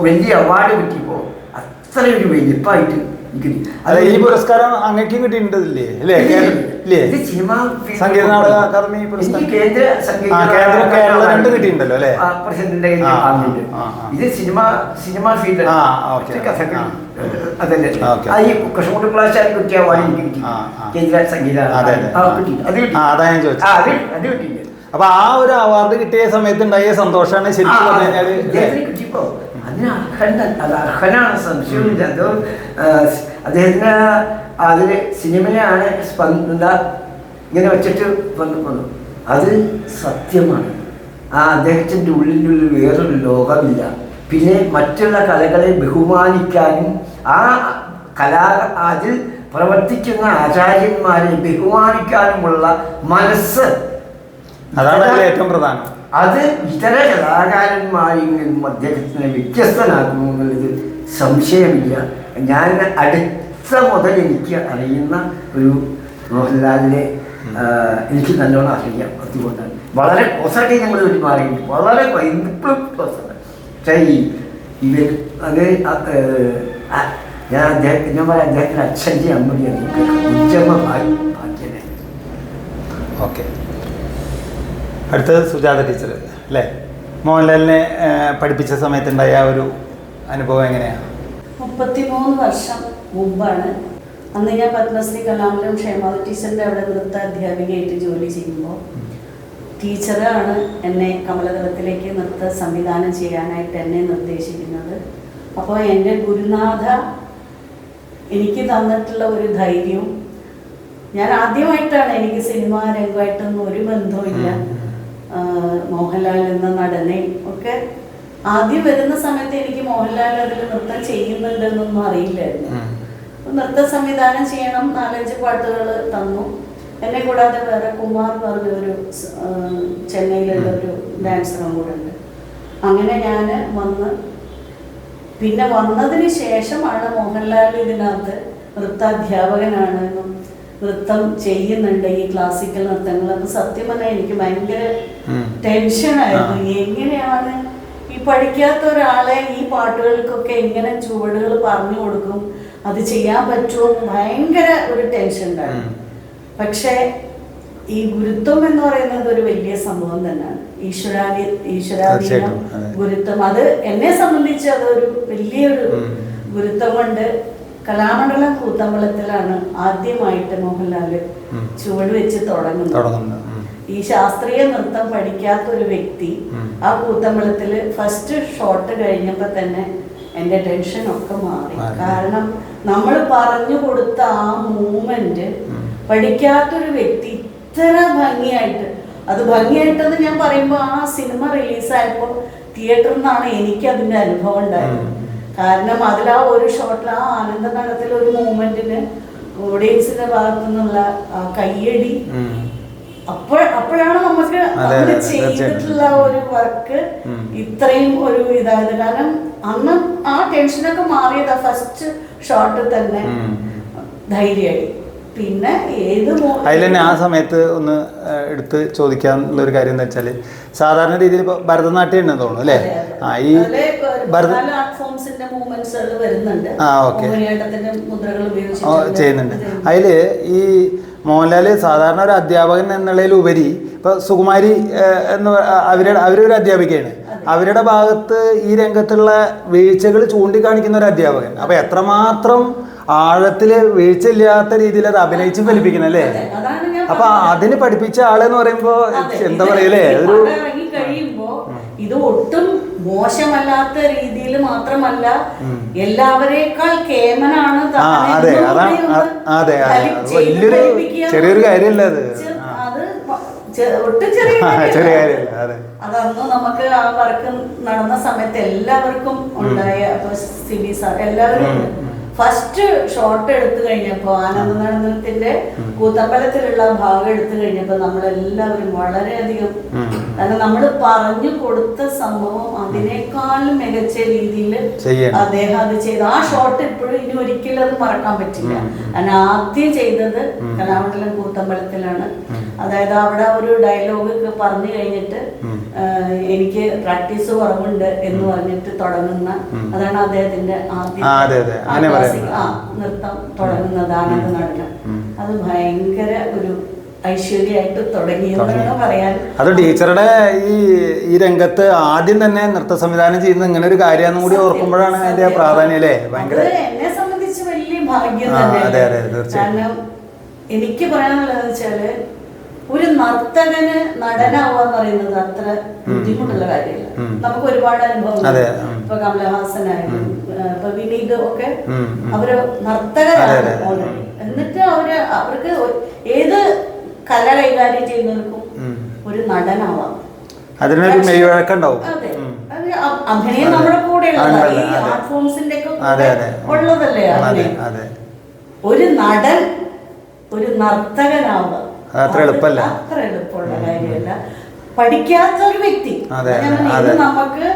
വലിയ അവാർഡ് കിട്ടിയപ്പോൾ അത്രയൊരു വലിപ്പായിട്ട്. അല്ല ഈ പുരസ്കാരം അങ്ങേക്കും അല്ലേ സിനിമ സംഗീത നാടക അക്കാദമി പുരസ്കാരം. കേന്ദ്ര കേന്ദ്ര- കേരള രണ്ട് കിട്ടിയിട്ടുണ്ടല്ലോ, അല്ലേ? പ്രസിഡന്റിന്റെ. ഇത് സിനിമ സിനിമ ഫീൽഡ്. അതല്ലേ ഈ കൃഷ്ണകുട്ടി കിട്ടിയ അവാർഡ് എനിക്ക് കിട്ടി. കേന്ദ്ര സംഗീത അതെ, അതെ. കിട്ടി അത് കിട്ടി അത് കിട്ടി അപ്പൊ ആ ഒരു അവാർഡ് കിട്ടിയ സമയത്ത് ഉണ്ടായ സന്തോഷമാണ് ശരിക്കും പറഞ്ഞു കഴിഞ്ഞാൽ കിട്ടിയപ്പോ അതിന് അർഹനാണ് സംശയമില്ല അത് അദ്ദേഹത്തിന് അതിന് സിനിമയാണ് സ്പന്ദ ഇങ്ങനെ വെച്ചിട്ട് വന്നു അത് സത്യമാണ്. ആ അദ്ദേഹത്തിന്റെ ഉള്ളിനുള്ളിൽ വേറൊരു ലോകമില്ല. പിന്നെ മറ്റുള്ള കലകളെ ബഹുമാനിക്കാനും ആ കലാ അതിൽ പ്രവർത്തിക്കുന്ന ആചാര്യന്മാരെ ബഹുമാനിക്കാനുമുള്ള മനസ്സ് അതാണ് ഏറ്റവും പ്രധാനം. അത് ഇതര കലാകാരന്മാരിൽ നിന്നും അദ്ദേഹത്തിനെ വ്യത്യസ്തനാകുന്നു എന്നുള്ളത് സംശയമില്ല. ഞാൻ അടുത്ത മുതൽ എനിക്ക് അറിയുന്ന ഒരു മോഹൻലാലിനെ എനിക്ക് നല്ലോണം അറിയാം. അതുകൊണ്ടാണ് വളരെ ക്ലോസായിട്ട് ഞങ്ങൾ ഒരു മാറിയിട്ട് വളരെ ഇപ്പോഴും ക്ലോസാണ് പക്ഷേ ഈ ഇവർ അത് ഞാൻ അദ്ദേഹം ഞാൻ പറയാം അദ്ദേഹത്തിന്റെ അച്ഛന്റെ അമ്മയാണ് ഉജ്ജമ ഭാഗ്യനെ ഓക്കെ. അടുത്തത് സുജാത ടീച്ചർ അല്ലേ? മോഹൻലാലിനെ പഠിപ്പിച്ച സമയത്തുണ്ടായ ഒരു അനുഭവം എങ്ങനെയാണ്? മുപ്പത്തിമൂന്ന് വർഷം മുമ്പാണ് അന്ന് ഞാൻ പത്മശ്രീ കലാമലം ക്ഷേമാവതി ടീച്ചറിന്റെ അവിടെ നൃത്ത അധ്യാപികയായിട്ട് ജോലി ചെയ്യുമ്പോൾ ടീച്ചറാണ് എന്നെ കമലതലത്തിലേക്ക് നൃത്ത സംവിധാനം ചെയ്യാനായിട്ട് എന്നെ നിർദ്ദേശിക്കുന്നത്. അപ്പോൾ എന്റെ ഗുരുനാഥ എനിക്ക് തന്നിട്ടുള്ള ഒരു ധൈര്യവും ഞാൻ ആദ്യമായിട്ടാണ് എനിക്ക് സിനിമാ രംഗമായിട്ടൊന്നും ഒരു ബന്ധവുമില്ല. മോഹൻലാൽ എന്ന നടനെ ഒക്കെ ആദ്യം വരുന്ന സമയത്ത് എനിക്ക് മോഹൻലാൽ അതിൽ നൃത്തം ചെയ്യുന്നുണ്ടെന്നൊന്നും അറിയില്ലായിരുന്നു. നൃത്ത സംവിധാനം ചെയ്യണം നാലഞ്ച് പാട്ടുകൾ തന്നു. എന്നെ കൂടാതെ വേറെ കുമാർ പറഞ്ഞ ഒരു ചെന്നൈയിലുള്ള ഒരു ഡാൻസറും കൂടെ ഉണ്ട്. അങ്ങനെ ഞാൻ വന്ന് പിന്നെ വന്നതിന് ശേഷമാണ് മോഹൻലാൽ ഇതിനകത്ത് നൃത്താധ്യാപകനാണെന്നും നൃത്തം ചെയ്യുന്നുണ്ട് ഈ ക്ലാസിക്കൽ നൃത്തങ്ങൾ അത് സത്യം പറഞ്ഞാൽ എനിക്ക് ഭയങ്കര ടെൻഷൻ ടെൻഷനായിരുന്നു. എങ്ങനെയാണ് ഈ പഠിക്കാത്ത ഒരാളെ ഈ പാട്ടുകൾക്കൊക്കെ എങ്ങനെ ചുവടുകൾ പറഞ്ഞു കൊടുക്കും? അത് ചെയ്യാൻ പറ്റുമോ? ഭയങ്കര ഒരു ടെൻഷൻ ഉണ്ടായിരുന്നു പക്ഷേ ഈ ഗുരുത്വം എന്ന് പറയുന്നത് ഒരു വലിയ സംഭവം തന്നെയാണ്. ഈശ്വരാധി ഈശ്വരാധീനം ഗുരുത്വം. അത് എന്നെ സംബന്ധിച്ച് അതൊരു വലിയൊരു. ഗുരുത്വം കൊണ്ട് കലാമണ്ഡലം കൂത്തമ്പലത്തിലാണ് ആദ്യമായിട്ട് മോഹൻലാൽ. ചുവട് വെച്ച് തുടങ്ങുന്നത് ഈ ശാസ്ത്രീയ നൃത്തം പഠിക്കാത്ത ഒരു വ്യക്തി ആ കൂത്തമ്പലത്തിൽ ഫസ്റ്റ് ഷോട്ട് കഴിഞ്ഞപ്പോ തന്നെ എന്റെ ടെൻഷൻ ഒക്കെ മാറി. കാരണം നമ്മൾ പറഞ്ഞു കൊടുത്ത ആ മൂമെന്റ്. പഠിക്കാത്തൊരു വ്യക്തി ഇത്ര ഭംഗിയായിട്ട് അത് ഭംഗിയായിട്ടെന്ന് ഞാൻ പറയുമ്പോൾ ആ സിനിമ റിലീസായപ്പോൾ തിയേറ്ററിൽ നിന്നാണ് എനിക്ക് അതിന്റെ അനുഭവം ഉണ്ടായത്. കാരണം അതിൽ ആ ഒരു ഷോട്ടിൽ ആ ആനന്ദ നടത്തിൽ ഒരു മൂമെന്റിന് ഓഡിയൻസിന്റെ ഭാഗത്തു നിന്നുള്ള ആ കയ്യടി. അപ്പോൾ അപ്പോഴാണ് നമുക്ക് അങ്ങനെ ചെയ്തിട്ടുള്ള ഒരു വർക്ക് ഇത്രയും ഒരു ഇതായത്. കാരണം അന്ന് ആ ടെൻഷനൊക്കെ മാറിയതാ ഫസ്റ്റ് ഷോട്ടിൽ തന്നെ. ധൈര്യമായി. പിന്നെ ഏത് മോ- അതിൽ തന്നെ ആ സമയത്ത് ഒന്ന് എടുത്ത് ചോദിക്കാൻ ചോദിക്കാനുള്ള ഒരു കാര്യം എന്ന് വെച്ചാൽ സാധാരണ രീതിയിൽ ഇപ്പോൾ ഭരതനാട്യം ഉണ്ടെന്ന് തോന്നുന്നു അല്ലേ. ആ ഈ ഭരത ആ, ചെയ്യുന്നുണ്ട്. അതിൽ അതിൽ ഈ മോഹൻലാൽ സാധാരണ ഒരു അധ്യാപകൻ എന്നുള്ളതിലുപരി ഇപ്പോൾ സുകുമാരി എന്ന് അവരുടെ അവരൊരു അധ്യാപികയാണ്. അവരുടെ ഭാഗത്ത് ഈ രംഗത്തുള്ള വീഴ്ചകൾ ചൂണ്ടിക്കാണിക്കുന്ന ഒരു അധ്യാപകൻ. അപ്പോൾ എത്രമാത്രം ആഴത്തിൽ വീഴ്ചയില്ലാത്ത രീതിയിൽ അത് അഭിനയിച്ച് ഫലിപ്പിക്കണം അല്ലേ? അപ്പൊ. അതിന് പഠിപ്പിച്ച ആളെന്ന് പറയുമ്പോ എന്താ പറയല്ലേ പറയലേ? ഒരു ഇത് ഒട്ടും മോശമല്ലാത്ത രീതിയിൽ മാത്രമല്ല എല്ലാവരേക്കാൾ കേമനാണ് അതെ അതാണ് അതെ വലിയൊരു ചെറിയൊരു കാര്യമല്ല അത്? ഒട്ടും ചെറിയ അതന്ന് നമുക്ക് ആ വർക്ക് നടന്ന സമയത്ത് എല്ലാവർക്കും ഉണ്ടായ സിബി സാർ എല്ലാവരും. ഫസ്റ്റ് ഷോട്ട് എടുത്തു കഴിഞ്ഞപ്പോ ആനന്ദ നടനത്തിന്റെ കൂത്തമ്പലത്തിലുള്ള ഭാഗം എടുത്തു കഴിഞ്ഞപ്പോ നമ്മളെല്ലാവരും വളരെയധികം. കാരണം നമ്മൾ പറഞ്ഞു കൊടുത്ത സംഭവം അതിനേക്കാളും മികച്ച രീതിയിൽ അദ്ദേഹം അത് ചെയ്ത്. ആ ഷോട്ട് ഇപ്പോഴും ഇനി ഒരിക്കലും അത് മറക്കാൻ പറ്റില്ല. കാരണം ആദ്യം ചെയ്തത് കലാമണ്ഡലം കൂത്തമ്പലത്തിലാണ്. അതായത് അവിടെ ഒരു ഡയലോഗ് ഒക്കെ പറഞ്ഞു കഴിഞ്ഞിട്ട് എനിക്ക് പ്രാക്ടീസ് കുറവുണ്ട് എന്ന് പറഞ്ഞിട്ട് തുടങ്ങുന്ന അതാണ് അദ്ദേഹത്തിന്റെ ആദ്യം ആ, നൃത്തം തുടങ്ങുന്നത് ആനന്ദ നടനം അത് ഭയങ്കര ഒരു അത് ടീച്ചറുടെ ഈ ഈ രംഗത്ത് ആദ്യം തന്നെ നൃത്ത സംവിധാനം ചെയ്യുന്ന ഇങ്ങനെ ഒരു കാര്യമാണെന്ന് കൂടി ഓർക്കുമ്പോഴാണ് അതിന്റെ പ്രാധാന്യം അല്ലേ? ഭയങ്കര എന്നെ സംബന്ധിച്ച് വലിയ ഭാഗ്യം തന്നെ. കാരണം എനിക്ക് പറയാനുള്ളത് വെച്ചാൽ ഒരു നർത്തകന് നടനാവുക എന്ന് പറയുന്നത് അത്ര ബുദ്ധിമുട്ടുള്ള കാര്യമല്ല. നമുക്ക് ഒരുപാട് അനുഭവം. ഇപ്പൊ കമലഹാസനായാലും ഇപ്പൊ വിനീത് ഒക്കെ. അവർ നർത്തകരാണ്. ഓൾറെഡി. എന്നിട്ട് അവർ അവർക്ക് ഏത് കല കൈകാര്യം ചെയ്യുന്നവർക്കും ഒരു നടനാവാം. അതിനൊരു മെയ്വഴക്കുണ്ടാവും. അഭിനയം നമ്മുടെ കൂടെ ആർട്ട് ഫോംസിന്റെ ഉള്ളതല്ലേ ഒരു നടൻ ഒരു നർത്തകനാവുക അത്ര എളുപ്പമല്ല. അത്ര എളുപ്പമുള്ള കാര്യമല്ല പഠിക്കാത്ത ഒരു വ്യക്തി നമുക്ക്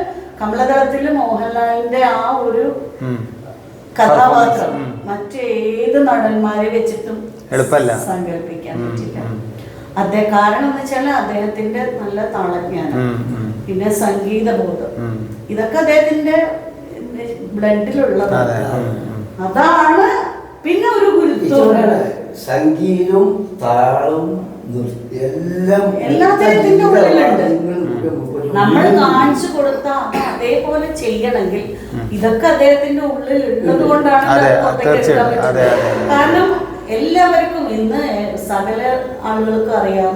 കമലദളത്തിൽ മോഹൻലാലിന്റെ ആ ഒരു. കഥാപാത്രം. മറ്റേത് നടന്മാരെ വെച്ചിട്ടും എളുപ്പമല്ല. സങ്കല്പിക്കാൻ പറ്റില്ല. അദ്ദേഹം കാരണം എന്ന് വെച്ചാൽ അദ്ദേഹത്തിന്റെ നല്ല താളജ്ഞാനം. പിന്നെ സംഗീത ബോധം ഇതൊക്കെ അദ്ദേഹത്തിന്റെ ബ്ലഡിലുള്ളതാണ്. അതാണ് പിന്നെ ഒരു ഗുരുത്വം സംഗീതവും താളവും നൃത്തം എല്ലാം എല്ലാത്തിനും നമ്മൾ കാണിച്ചു കൊടുത്ത അതേപോലെ ചെയ്യണമെങ്കിൽ ഇതൊക്കെ അദ്ദേഹത്തിന്റെ ഉള്ളിൽ ഉള്ളത് കൊണ്ടാണ്. കാരണം എല്ലാവർക്കും ഇന്ന് സകല ആളുകൾക്കും അറിയാം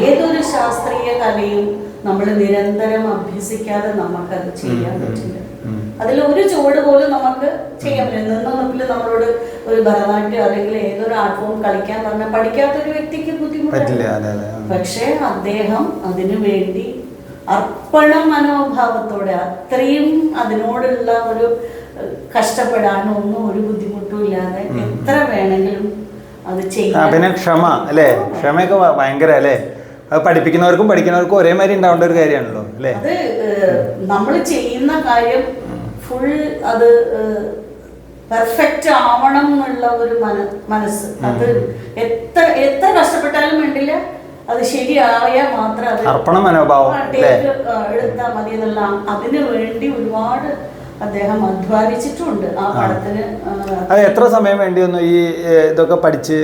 ഏതൊരു ശാസ്ത്രീയ കലയും നമ്മൾ നിരന്തരം അഭ്യസിക്കാതെ നമുക്കത് ചെയ്യാൻ പറ്റില്ല. അതിൽ ഒരു ചുവട് പോലും നമുക്ക് ചെയ്യാൻ പറ്റില്ല. നിന്നെങ്കിൽ നമ്മളോട് ഒരു ഭരതനാട്യം അല്ലെങ്കിൽ ഏതൊരു ആർട്ട് ഫോം കളിക്കാൻ പറഞ്ഞാൽ പഠിക്കാത്ത ഒരു വ്യക്തിക്ക് ബുദ്ധിമുട്ടില്ല പക്ഷേ അദ്ദേഹം അതിനു വേണ്ടി അർപ്പണ മനോഭാവത്തോടെ അത്രയും അതിനോടുള്ള ഒരു കഷ്ടപ്പെടാനൊന്നും കഷ്ടപ്പെടാനോ ഒന്നും ഒരു ബുദ്ധിമുട്ടും ഇല്ലാതെ എത്ര വേണമെങ്കിലും അത് ചെയ്യാം പിന്നെ ക്ഷമ അല്ലേ? ക്ഷമയൊക്കെ ഭയങ്കര അല്ലേ? അത് പഠിപ്പിക്കുന്നവർക്കും പഠിക്കുന്നവർക്കും ഒരേമാതിരി ഉണ്ടാവേണ്ട ഒരു കാര്യമാണല്ലോ അല്ലേ? അത് നമ്മൾ ചെയ്യുന്ന കാര്യം ഫുൾ അത് പെർഫെക്റ്റ് ആവണം എന്നുള്ള ഒരു മന മനസ്സ്. അത് എത്ര എത്ര കഷ്ടപ്പെട്ടാലും വേണ്ടില്ല. അത് ശരിയായാൽ മാത്രം അത് അർപ്പണ മനോഭാവം എടുത്താൽ മതി എന്നുള്ള അതിനു വേണ്ടി ഒരുപാട് അദ്ദേഹം അധ്വാനിച്ചിട്ടുണ്ട് ആ പടത്തിന് അത് എത്ര സമയം വേണ്ടി വന്നു ഈ ഇതൊക്കെ പഠിച്ച്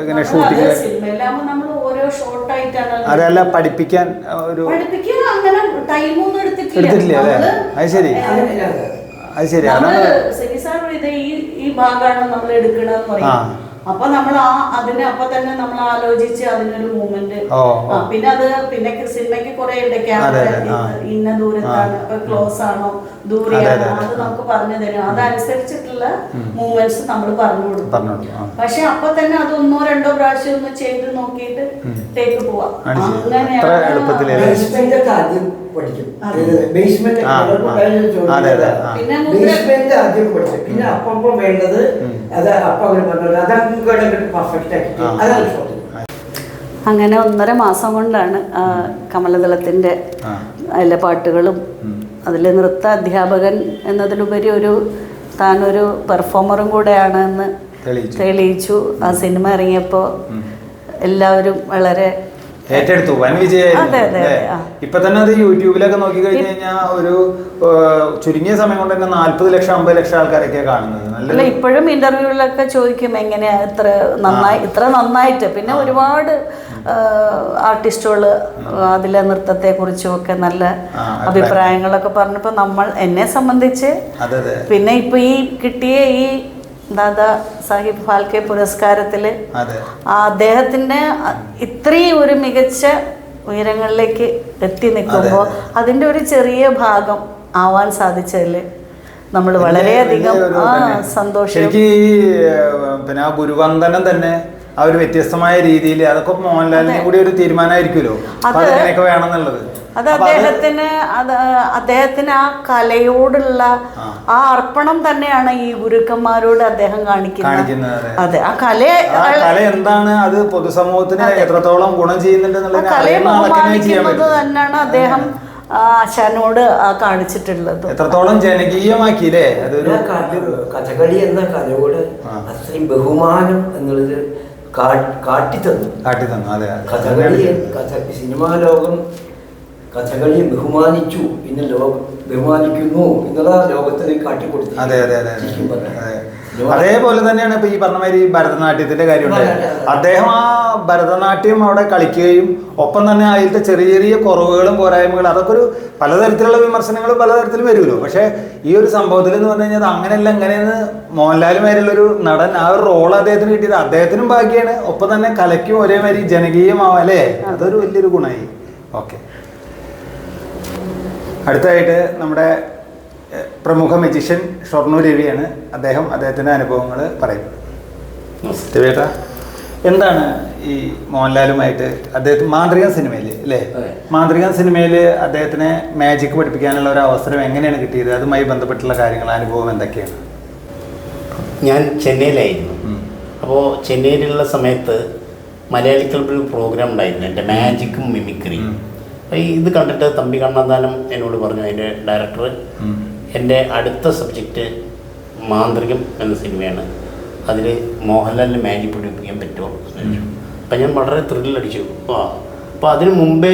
ഇങ്ങനെ ഷൂട്ടിംഗ് സിനിമയിലാകുമ്പോൾ നമ്മൾ ഓരോ ഷോർട്ടായിട്ടാണ് അതല്ല പഠിപ്പിക്കാൻ ഒരു പഠിപ്പിക്കാൻ അങ്ങനെ ടൈമൊന്നും എടുത്തിട്ടില്ല എടുത്തിട്ടില്ല അല്ലേ? അത് ശരി. അത് ശരി സെമി സാർ ഇത് ഈ ഈ ഭാഗമാണ് നമ്മൾ എടുക്കണമെന്ന് പറയുന്നത് ആ. അപ്പൊ നമ്മൾ ആ അതിനെ അപ്പൊ തന്നെ നമ്മൾ ആലോചിച്ച് അതിനൊരു മൂവ്മെന്റ്. പിന്നെ അത് പിന്നെ സിനിമയ്ക്ക് കുറെ ഉണ്ട്. ക്യാമറ. ഇന്ന ദൂരത്താണ്. ക്ലോസ് ആണോ? ദൂരെയാണോ? അതെ, നമുക്ക് പറഞ്ഞു തരും. അതനുസരിച്ചിട്ടുള്ള മൂവ്മെന്റ്സ് നമ്മൾ പറഞ്ഞു കൊടുക്കും. പക്ഷെ അപ്പൊ തന്നെ അത് ഒന്നോ രണ്ടോ പ്രാവശ്യം ഒന്ന് ചെയ്ത് നോക്കിയിട്ട് ടേക്ക് പോവാം. അങ്ങനെയാണ് ബേസ്മെന്റ് പഠിക്കും. അതെ. ബേസ്മെന്റ് ബേസ്മെന്റ് ആദ്യം പഠിച്ചു. പിന്നെ അപ്പം വേണ്ടത് അത് അപ്പം അവർ പെർഫെക്റ്റ് ആക്കി. അതാണ് അങ്ങനെ ഒന്നര മാസം കൊണ്ടാണ് കമലദളത്തിന്റെ കമലദളത്തിന്റെ. അതിലെ പാട്ടുകളും അതിൽ നൃത്ത അധ്യാപകൻ എന്നതിലുപരി ഒരു താനൊരു പെർഫോമറും കൂടെയാണ് എന്ന് തെളിയിച്ചു. തെളിയിച്ചു. ആ സിനിമ ഇറങ്ങിയപ്പോൾ എല്ലാവരും വളരെ ഏറ്റെടുത്തു. വൻ വിജയമായിരുന്നു. ഇപ്പൊ തന്നെ അത് യൂട്യൂബിലൊക്കെ നോക്കി കഴിഞ്ഞു കഴിഞ്ഞാൽ ഒരു ചുരുങ്ങിയ സമയം കൊണ്ട് തന്നെ നാല്പത് ലക്ഷം അമ്പത് ലക്ഷം ആൾക്കാരൊക്കെ കാണുന്നത്. അല്ല ഇപ്പോഴും ഇന്റർവ്യൂവിലൊക്കെ ചോദിക്കും എങ്ങനെയാ ഇത്ര നന്നായി ഇത്ര നന്നായിട്ട്. പിന്നെ ഒരുപാട് ആർട്ടിസ്റ്റുകൾ അതിലെ നൃത്തത്തെ കുറിച്ചും ഒക്കെ നല്ല അഭിപ്രായങ്ങളൊക്കെ പറഞ്ഞപ്പോൾ നമ്മൾ എന്നെ സംബന്ധിച്ച് പിന്നെ ഇപ്പൊ ഈ കിട്ടിയ ഈ ദാദാ സാഹിബ് ഫാൽക്കെ പുരസ്കാരത്തിൽ അതെ. അദ്ദേഹത്തിന്റെ ഇത്രയും ഒരു മികച്ച ഉയരങ്ങളിലേക്ക് എത്തി നിൽക്കുമ്പോൾ അതിന്റെ അതിന്റെ ഒരു ചെറിയ ഭാഗം ആവാൻ സാധിച്ചതിൽ നമ്മൾ വളരെയധികം. സന്തോഷം. എനിക്ക് പിന്നെ ആ ഗുരുവന്ദനം തന്നെ ആ ഒരു വ്യത്യസ്തമായ രീതിയിൽ അതൊക്കെ മോഹൻലാലിനെ കൂടി ഒരു തീരുമാനമായിരിക്കുമല്ലോ? അതൊക്കെ വേണമെന്നുള്ളത് അത് അദ്ദേഹത്തിന് അത് അദ്ദേഹത്തിന് ആ കലയോടുള്ള ആ. അർപ്പണം തന്നെയാണ് ഈ ഗുരുക്കന്മാരോട് അദ്ദേഹം കാണിക്കുന്നത്. അതെ. ആ കല കല എന്താണ്? അത് പൊതുസമൂഹത്തിന് എത്രത്തോളം ഗുണം ചെയ്യുന്നുണ്ട് കലയെ ബഹുമാനിക്കുന്നത് തന്നെയാണ് അദ്ദേഹം ആ. ആശാനോട് കാണിച്ചിട്ടുള്ളത്. എത്രത്തോളം ജനകീയമാക്കി അല്ലേ അതൊരു കഥകളി എന്ന കലയോട്. അത്രയും ബഹുമാനം എന്നുള്ളത് കാട്ടിത്തന്നു. കാട്ടിത്തന്നു കാട്ടി തന്നു അതെ അതെ. കഥകളി കഥ സിനിമാ ലോകം കഥകളി ബഹുമാനിച്ചു ഇന്ന് ലോകം ബഹുമാനിക്കുന്നു എന്നുള്ള ലോകത്തിന് കാട്ടിക്കൊടുത്തു അതെ അതെ അതെ. അതേപോലെ തന്നെയാണ് ഇപ്പൊ ഈ പറഞ്ഞ മാതിരി ഭരതനാട്യത്തിന്റെ കാര്യമുണ്ട്. അതെ. അദ്ദേഹം ആ ഭരതനാട്യം അവിടെ കളിക്കുകയും ഒപ്പം തന്നെ അതിലത്തെ ചെറിയ ചെറിയ കുറവുകളും പോരായ്മകളും അതൊക്കെ ഒരു പലതരത്തിലുള്ള വിമർശനങ്ങൾ പലതരത്തിൽ വരുമല്ലോ. പക്ഷെ ഈ ഒരു സംഭവത്തിൽ എന്ന് പറഞ്ഞു കഴിഞ്ഞാൽ അങ്ങനെയല്ല എങ്ങനെയെന്ന് മോഹൻലാലുമാരുള്ള ഒരു നടൻ. ആ ഒരു റോൾ അദ്ദേഹത്തിന് കിട്ടിയത് അദ്ദേഹത്തിനും ഭാഗ്യമാണ് ഒപ്പം തന്നെ കലയ്ക്കും ഒരേമാതിരി ജനകീയമാവാം അല്ലേ? അതൊരു വലിയൊരു ഗുണമായി. ഓക്കെ. അടുത്തതായിട്ട് നമ്മുടെ പ്രമുഖ മെജിഷ്യൻ ഷൊർണൂർ രവിയാണ്. അദ്ദേഹം അദ്ദേഹത്തിന്റെ അനുഭവങ്ങൾ പറയും. രവിയേട്ടാ എന്താണ് ഈ മോഹൻലാലുമായിട്ട് അദ്ദേഹത്തിന് മാന്ത്രിക സിനിമയിൽ അല്ലേ? മാന്ത്രിക സിനിമയിൽ അദ്ദേഹത്തിനെ മാജിക് പഠിപ്പിക്കാനുള്ള ഒരു അവസരം എങ്ങനെയാണ് കിട്ടിയത്? അതുമായി ബന്ധപ്പെട്ടുള്ള കാര്യങ്ങൾ അനുഭവം എന്തൊക്കെയാണ്? ഞാൻ ചെന്നൈയിലായിരുന്നു. അപ്പോൾ ചെന്നൈയിലുള്ള സമയത്ത് മലയാളി ക്ലബിൽ പ്രോഗ്രാം ഉണ്ടായിരുന്നു. എന്റെ മാജിക്കും മിമിക്രിയും ഇത് കണ്ടിട്ട് തമ്പി കണ്ണന്താനം എന്നോട് പറഞ്ഞു അതിന്റെ ഡയറക്ടർ എന്റെ അടുത്ത സബ്ജക്റ്റ് മാന്ത്രികം എന്ന സിനിമയാണ്. അതിൽ മോഹൻലാലിന് മാജിക് പിടിപ്പിക്കാൻ പറ്റുമോ അപ്പം ഞാൻ വളരെ ത്രില്ലടിച്ചു ആ അപ്പോൾ അതിന് മുമ്പേ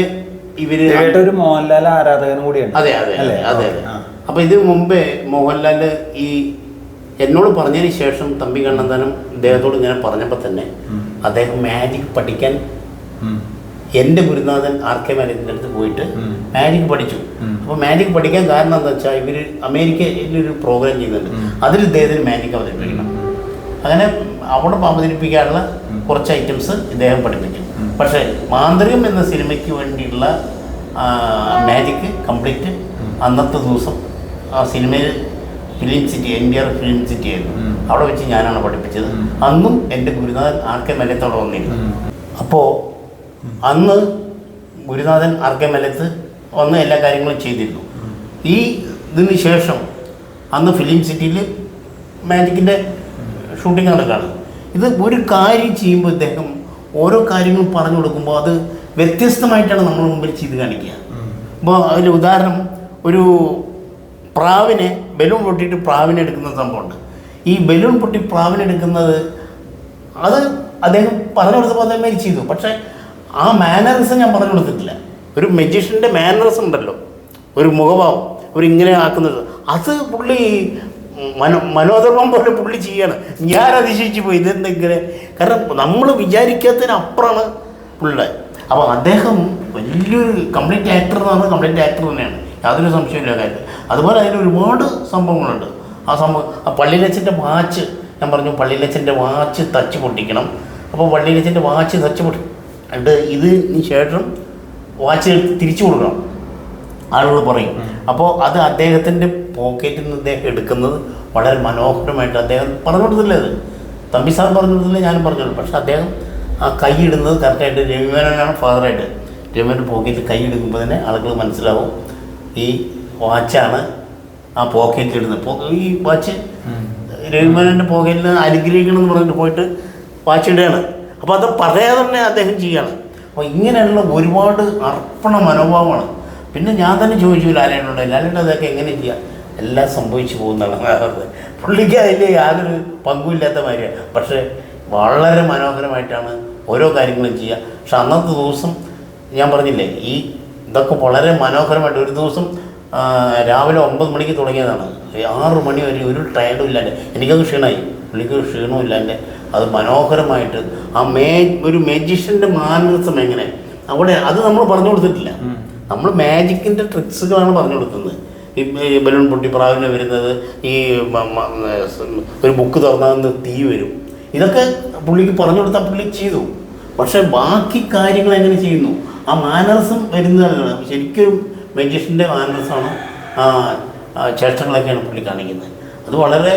ഇവർ ഒരു മോഹൻലാൽ ആരാധകനും കൂടിയാണ് അതെ അതെ അല്ലേ? അതെ. അതെ. അപ്പൊ ഇത് മുമ്പേ മോഹൻലാൽ ഈ എന്നോട് പറഞ്ഞതിന് ശേഷം തമ്പി കണ്ണന്താനം ഇദ്ദേഹത്തോട് ഇങ്ങനെ പറഞ്ഞപ്പോൾ തന്നെ അദ്ദേഹം മാജിക് പഠിക്കാൻ. എന്റെ ഗുരുനാഥൻ ആർ കെ മാനേജിന്റെ അടുത്ത് പോയിട്ട്. മാജിക് പഠിച്ചു. അപ്പോൾ മാജിക് പഠിക്കാൻ കാരണം എന്താ വെച്ചാൽ ഇവർ അമേരിക്കയിൽ ഒരു പ്രോഗ്രാം ചെയ്യുന്നുണ്ട്. അതിൽ ഇദ്ദേഹത്തിന് മാജിക് അവതരിപ്പിക്കണം. അങ്ങനെ അവിടെ അവതരിപ്പിക്കാനുള്ള കുറച്ച് ഐറ്റംസ് ഇദ്ദേഹം പഠിപ്പിച്ചു. പക്ഷേ മാന്ത്രികം എന്ന സിനിമയ്ക്ക് വേണ്ടിയുള്ള മാജിക് കംപ്ലീറ്റ് അന്നത്തെ ദിവസം ആ സിനിമയിൽ film city N D R film city ആയിരുന്നു. അവിടെ വെച്ച് ഞാനാണ് പഠിപ്പിച്ചത്. അന്നും എന്റെ ഗുരുനാഥൻ ആർ കെ മലയത്തോടെ വന്നിരുന്നു. അപ്പോൾ അന്ന് ഗുരുനാഥൻ അർഗമലത്ത് വന്ന് എല്ലാ കാര്യങ്ങളും ചെയ്തിരുന്നു. ഈ ഇതിന് ശേഷം അന്ന് ഫിലിം സിറ്റിയിൽ മാജിക്കിന്റെ ഷൂട്ടിംഗ് നടക്കുകയാണ് ഇത് ഒരു കാര്യം ചെയ്യുമ്പോൾ ഇദ്ദേഹം ഓരോ കാര്യങ്ങളും പറഞ്ഞു കൊടുക്കുമ്പോൾ അത് വ്യത്യസ്തമായിട്ടാണ് നമ്മൾ മുമ്പിൽ ചെയ്ത് കാണിക്കുക. അപ്പോൾ അതിൽ ഉദാഹരണം ഒരു പ്രാവിനെ ബലൂൺ പൊട്ടിയിട്ട് പ്രാവിനെ എടുക്കുന്ന സംഭവമുണ്ട്. ഈ ബലൂൺ പൊട്ടി പ്രാവിനെ എടുക്കുന്നത് അത് അദ്ദേഹം പറഞ്ഞു കൊടുത്തപ്പോൾ അതേമാതിരി ചെയ്തു. പക്ഷേ ആ മാനറിസം ഞാൻ പറഞ്ഞു കൊടുത്തിട്ടില്ല. ഒരു മെജീഷ്യന്റെ മാനറിസ് ഉണ്ടല്ലോ. ഒരു മുഖഭാവം. ഒരു ഇങ്ങനെ ആക്കുന്നത്. അത് പുള്ളി മനോ മനോധർമ്മം പോലെ പുള്ളി ചെയ്യാണ്. ഞാൻ അതിശയിച്ചു പോയി. ഇതെന്തെങ്കിലും കാരണം നമ്മൾ വിചാരിക്കാത്തതിനപ്പുറമാണ് പുള്ളിയുടെ അപ്പോൾ അദ്ദേഹം വലിയൊരു കംപ്ലീറ്റ് ആക്ടർ എന്ന് പറഞ്ഞാൽ കംപ്ലീറ്റ് ആക്ടർ തന്നെയാണ്. യാതൊരു സംശയമില്ല കാര്യത്തിൽ അതുപോലെ അതിന് ഒരുപാട് സംഭവങ്ങളുണ്ട്. ആ സംഭവം ആ പള്ളിയിലച്ഛന്റെ വാച്ച്. ഞാൻ പറഞ്ഞു പള്ളിയിലച്ഛന്റെ വാച്ച് തച്ച് പൊട്ടിക്കണം. അപ്പോൾ പള്ളിയിലച്ഛന്റെ വാച്ച് തച്ച് പൊട്ടി എന്നിട്ട് ഇതിന് ശേഷം വാച്ച് തിരിച്ചു കൊടുക്കണം. ആളുകൾ പറയും. അപ്പോൾ അത് അദ്ദേഹത്തിന്റെ പോക്കറ്റിൽ നിന്ന് അദ്ദേഹം എടുക്കുന്നത് വളരെ മനോഹരമായിട്ട് അദ്ദേഹം പറഞ്ഞു കൊടുത്തില്ല അത്? തമ്പി സാർ പറഞ്ഞു കൊടുത്തില്ല ഞാനും പറഞ്ഞോളൂ പക്ഷെ അദ്ദേഹം ആ കൈ ഇടുന്നത് കറക്റ്റായിട്ട് രവിമേനാണ് ഫാദറായിട്ട് രവിമേന്റെ പോക്കറ്റിൽ കൈ ഇടുമ്പോൾ തന്നെ ആളുകൾ മനസ്സിലാവും. ഈ വാച്ചാണ് ആ പോക്കറ്റിൽ ഇടുന്നത്. പോ- ഈ വാച്ച് രവിമേനന്റെ പോക്കറ്റിൽ അനുഗ്രഹിക്കണം എന്ന് പറഞ്ഞിട്ട് പോയിട്ട് വാച്ച് ഇടുകയാണ്. അപ്പോൾ അത് പറയാതെ തന്നെ അദ്ദേഹം ചെയ്യണം. അപ്പോൾ ഇങ്ങനെയുള്ള ഒരുപാട് അർപ്പണ മനോഭാവമാണ്. പിന്നെ ഞാൻ തന്നെ ചോദിച്ചു ലാലേട്ടനോട് ലാലേട്ടൻ അതൊക്കെ എങ്ങനെ ചെയ്യാം? എല്ലാം സംഭവിച്ചു പോകുന്നതാണ്. പുള്ളിക്ക് അതിൽ യാതൊരു പങ്കുമില്ലാത്ത മാതിരിയാണ്. പക്ഷേ വളരെ മനോഹരമായിട്ടാണ് ഓരോ കാര്യങ്ങളും ചെയ്യുക പക്ഷെ അന്നത്തെ ദിവസം ഞാൻ പറഞ്ഞില്ലേ ഈ ഇതൊക്കെ വളരെ മനോഹരമായിട്ട് ഒരു ദിവസം രാവിലെ ഒമ്പത് മണിക്ക് തുടങ്ങിയതാണ്. ആറ് മണി വരെ ഒരു ടയർഡും ഇല്ലാണ്ട് എനിക്കത് ക്ഷീണമായി പുള്ളിക്ക് ക്ഷീണവും ഇല്ലാണ്ട് അത് മനോഹരമായിട്ട്. ആ മേ ഒരു മെജിഷ്യന്റെ മാനസം എങ്ങനെ? അവിടെ അത് നമ്മൾ പറഞ്ഞു കൊടുത്തിട്ടില്ല. നമ്മൾ മാജിക്കിന്റെ ട്രിക്സുകളാണ് പറഞ്ഞു കൊടുക്കുന്നത്. ഈ ബലൂൺ പൊട്ടി പ്രാവിനെ വരുന്നത് ഈ ഒരു ബുക്ക് തുറന്നതെന്ന് തീ വരും. ഇതൊക്കെ പുള്ളിക്ക് പറഞ്ഞു കൊടുത്താൽ പുള്ളി ചെയ്തു. പക്ഷെ ബാക്കി കാര്യങ്ങൾ എങ്ങനെ ചെയ്യുന്നു? ആ മാനസം വരുന്നതാണ്. ശരിക്കും മെജിഷ്യന്റെ മാനസമാണ് ആ ചേട്ടങ്ങളൊക്കെയാണ് ചേഷ്ടങ്ങളൊക്കെയാണ് പുള്ളി കാണിക്കുന്നത്. അത് വളരെ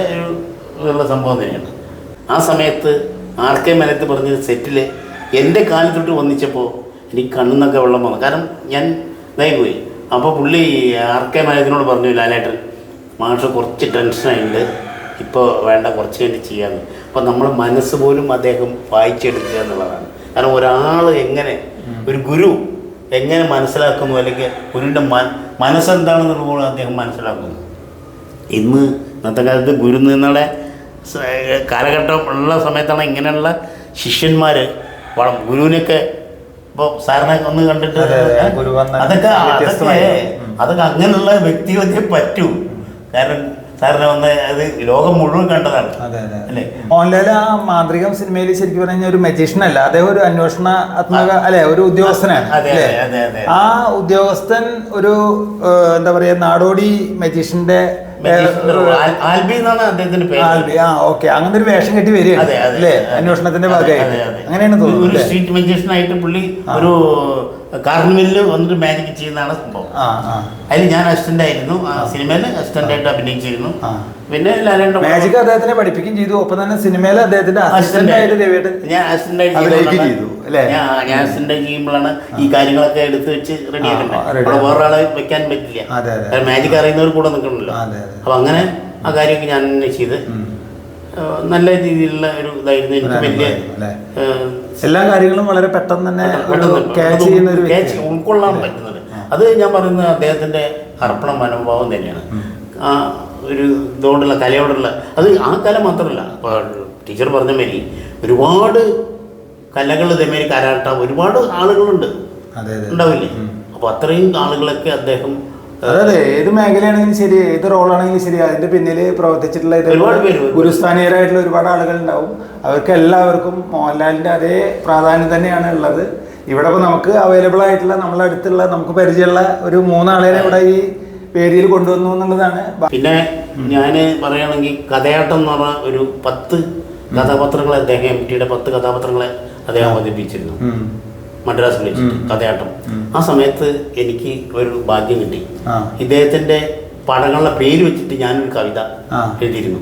ഉള്ള സംഭവം തന്നെയാണ്. ആ സമയത്ത് ആർ കെ മേനത്ത് പറഞ്ഞ സെറ്റിൽ എന്റെ കാലിൽ തൊട്ട് വന്നിച്ചപ്പോൾ എനിക്ക് കണ്ണുന്നൊക്കെ വെള്ളം വന്നു. കാരണം ഞാൻ പോയി. അപ്പോൾ പുള്ളി ആർ കെ മേനത്തിനോട് പറഞ്ഞു ലാലേട്ടൻ മാഷ് കുറച്ച് ടെൻഷനായിട്ടുണ്ട് ഇപ്പോൾ വേണ്ട കുറച്ച് കഴിഞ്ഞ് ചെയ്യാമെന്ന് അപ്പോൾ നമ്മൾ മനസ്സ് പോലും അദ്ദേഹം വായിച്ചെടുക്കുക എന്നുള്ളതാണ്. കാരണം ഒരാൾ എങ്ങനെ ഒരു ഗുരു എങ്ങനെ മനസ്സിലാക്കുന്നു അല്ലെങ്കിൽ ഗുരുവിന്റെ മനസ്സെന്താണെന്നുള്ള അദ്ദേഹം മനസ്സിലാക്കുന്നു. ഇന്ന് ഇന്നത്തെ കാലത്ത് ഗുരു നിങ്ങളുടെ കാലഘട്ടം ഉള്ള സമയത്താണ് ഇങ്ങനെയുള്ള ശിഷ്യന്മാർ വളം ഗുരുവിനൊക്കെ ഇപ്പോൾ സാറിനെ ഒന്ന് കണ്ടിട്ട് അതൊക്കെ അതൊക്കെ അതൊക്കെ അങ്ങനെയുള്ള വ്യക്തികൾക്കേ പറ്റൂ. കാരണം സാറിനെ വന്ന് അത് ലോകം മുഴുവൻ കണ്ടതാണ്. അല്ലേ? മോഹൻലാൽ ആ മാന്ത്രികം സിനിമയിൽ ശരിക്കും പറഞ്ഞാൽ ഒരു മജീഷ്യൻ അല്ല അദ്ദേഹം ഒരു അന്വേഷണാത്മക അല്ലെ ഒരു ഉദ്യോഗസ്ഥനാണ്. ആ ഉദ്യോഗസ്ഥൻ ഒരു എന്താ പറയാ നാടോടി മജീഷ്യന്റെ ആൽബി ആ ഓക്കെ. ഒരു വേഷം കെട്ടി വരിക അല്ലേ. അന്വേഷണത്തിന്റെ ഭാഗമായിട്ട്. അങ്ങനെയാണ് തോന്നുന്നത് സ്ട്രീറ്റ് മജീഷ്യനായിട്ട് പുള്ളി ഒരു കാർണിവലിൽ വന്നിട്ട് മാജിക് ചെയ്യുന്നതാണ് സംഭവം. അതിൽ ഞാൻ അസിസ്റ്റന്റ് ആയിരുന്നു. ആ സിനിമയിൽ അസിസ്റ്റന്റ് ആയിട്ട് അഭിനയിച്ചിരുന്നു. പിന്നെ മാജിക് അദ്ദേഹത്തിനെ പഠിപ്പിക്കുകയും ചെയ്തു. ഒപ്പം തന്നെ സിനിമയിൽ അദ്ദേഹത്തിന്റെ അസിസ്റ്റന്റ് ആയിട്ട് ഞാൻ അസിസ്റ്റന്റ് ആയിട്ട് ചെയ്തു? ഞാൻ ഞാൻ അസിസ്റ്റന്റ് ചെയ്യുമ്പോഴാണ് ഈ കാര്യങ്ങളൊക്കെ എടുത്തു വെച്ച് റെഡി ആക്കേണ്ടത് ആക്കണ്ടേ ആ, ready വേറൊരാളെ വെക്കാൻ പറ്റില്ല. മാജിക് അറിയുന്നവർ കൂടെ നിൽക്കണമല്ലോ. അതെ. അപ്പൊ അങ്ങനെ ആ കാര്യമൊക്കെ ഞാൻ തന്നെ ചെയ്ത് നല്ല രീതിയിലുള്ള ഒരു ഇതായിരുന്നു. എനിക്ക് വലിയ എല്ലാ കാര്യങ്ങളും വളരെ പെട്ടെന്ന് തന്നെ ക്യാച്ച് ചെയ്യുന്ന ഒരു ക്യാച്ച് ഉൾക്കൊള്ളാൻ പറ്റുന്നത്. അത് ഞാൻ പറയുന്ന അദ്ദേഹത്തിന്റെ അർപ്പണ മനോഭാവം തന്നെയാണ്. ആ ഒരു ഇതോടുള്ള കലയോടുള്ള അത് ആ കല മാത്രമല്ല. ടീച്ചർ പറഞ്ഞ മാതിരി ഒരുപാട് കലകൾ ഇതേമാതിരി കരാട്ട ഒരുപാട് ആളുകളുണ്ട്. ഉണ്ടാവില്ലേ. അപ്പോൾ അത്രയും ആളുകളൊക്കെ അദ്ദേഹം അതെ അതെ ഏത് മേഖലയാണെങ്കിലും ശരി ഏത് റോളാണെങ്കിലും ശരി അതിന്റെ പിന്നിൽ പ്രവർത്തിച്ചിട്ടുള്ള ഗുരുസ്ഥാനീയരായിട്ടുള്ള ഒരുപാട് ആളുകൾ ഉണ്ടാവും അവർക്ക് എല്ലാവർക്കും മോഹൻലാലിന്റെ അതേ പ്രാധാന്യം തന്നെയാണ് ഉള്ളത്. ഇവിടെ ഇപ്പോൾ നമുക്ക് അവൈലബിൾ ആയിട്ടുള്ള നമ്മളെ അടുത്തുള്ള നമുക്ക് പരിചയമുള്ള ഒരു മൂന്നാളെ ഇവിടെ ഈ വേദിയിൽ കൊണ്ടുവന്നു എന്നുള്ളതാണ്. പിന്നെ ഞാൻ പറയുകയാണെങ്കിൽ കഥയാട്ടം എന്ന് പറഞ്ഞ ഒരു പത്ത് കഥാപാത്രങ്ങളെ അദ്ദേഹം എം ടിയുടെ പത്ത് കഥാപാത്രങ്ങളെ അദ്ദേഹം അവതരിപ്പിച്ചിരുന്നു. മദ്രാസിൽ വെച്ചിട്ട് കഥയാട്ടം ആ സമയത്ത് എനിക്ക് ഒരു ഭാഗ്യം കിട്ടി. ഇദ്ദേഹത്തിന്റെ പടങ്ങളുടെ പേര് വെച്ചിട്ട് ഞാനൊരു കവിത എഴുതിയിരുന്നു.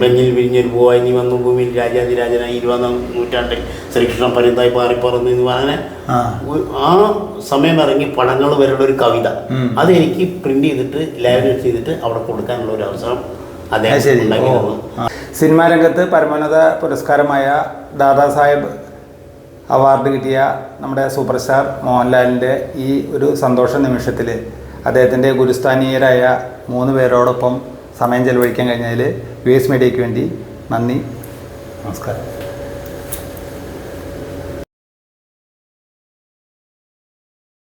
ബെഞ്ഞിൽ വിരിഞ്ഞൊരു പോവായി നീ വന്നു ഭൂമിയിൽ രാജാതിരാജനായി ഇരുപതാം നൂറ്റാണ്ടിൽ ശ്രീകൃഷ്ണൻ പരുന്തായി പാറിപ്പറന്നു എന്ന് അങ്ങനെ ആ. സമയം ഇറങ്ങി പടങ്ങൾ വരെയുള്ള ഒരു കവിത. അത് എനിക്ക് പ്രിന്റ് ചെയ്തിട്ട് ലൈബ്രറി ചെയ്തിട്ട് അവിടെ കൊടുക്കാനുള്ള ഒരു അവസരം അദ്ദേഹം. സിനിമാ രംഗത്ത് പരമോന്നത പുരസ്കാരമായ ദാദാ സാഹേബ് അവാർഡ് കിട്ടിയ നമ്മുടെ സൂപ്പർ സ്റ്റാർ മോഹൻലാലിന്റെ ഈ ഒരു സന്തോഷ നിമിഷത്തിൽ അദ്ദേഹത്തിന്റെ ഗുരുസ്ഥാനീയരായ മൂന്ന് പേരോടൊപ്പം സമയം ചെലവഴിക്കാൻ കഴിഞ്ഞതിൽ യു എസ് മീഡിയയ്ക്ക് വേണ്ടി നന്ദി. നമസ്കാരം.